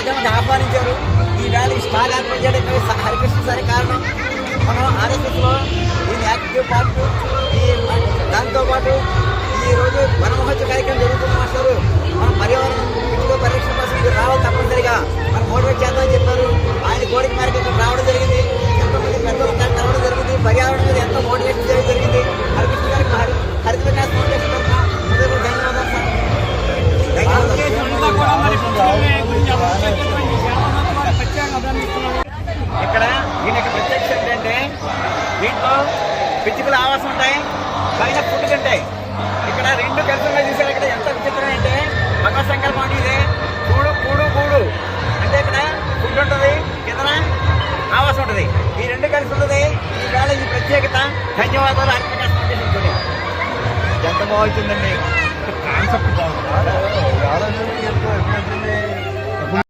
ప్రజలను ఆహ్వానించారు. ఈ వేళ ఈ స్టాల్ ఏర్పాటు చేయడానికి హరికృష్ణ సరే కారణం. మనం ఆర్ఎస్ఎస్లో ఈ యాక్టివ్ పార్ట్ ఈ దాంతోపాటు ఈరోజు వనమహోత్సవ కార్యక్రమం ఇక్కడ దీని యొక్క ప్రత్యేకత ఏంటంటే దీంట్లో పిచ్చుకల ఆవాసం ఉంటాయి పైన ఫుడ్ ఉంటాయి ఇక్కడ రెండు కలిసి చూసారు ఇక్కడ ఎంత విచిత్రం అంటే మకర సంకల్పం ఇదే. కూడు కూడు కూడు అంటే ఇక్కడ ఫుడ్ ఉంటుంది కిందన ఆవాసం ఉంటుంది. ఈ రెండు కలిసి ఉంటుంది ఈ వేళ ఈ ప్రత్యేకత. ధన్యవాదాలు చూడండి ఎంత బాగుంటుందండి?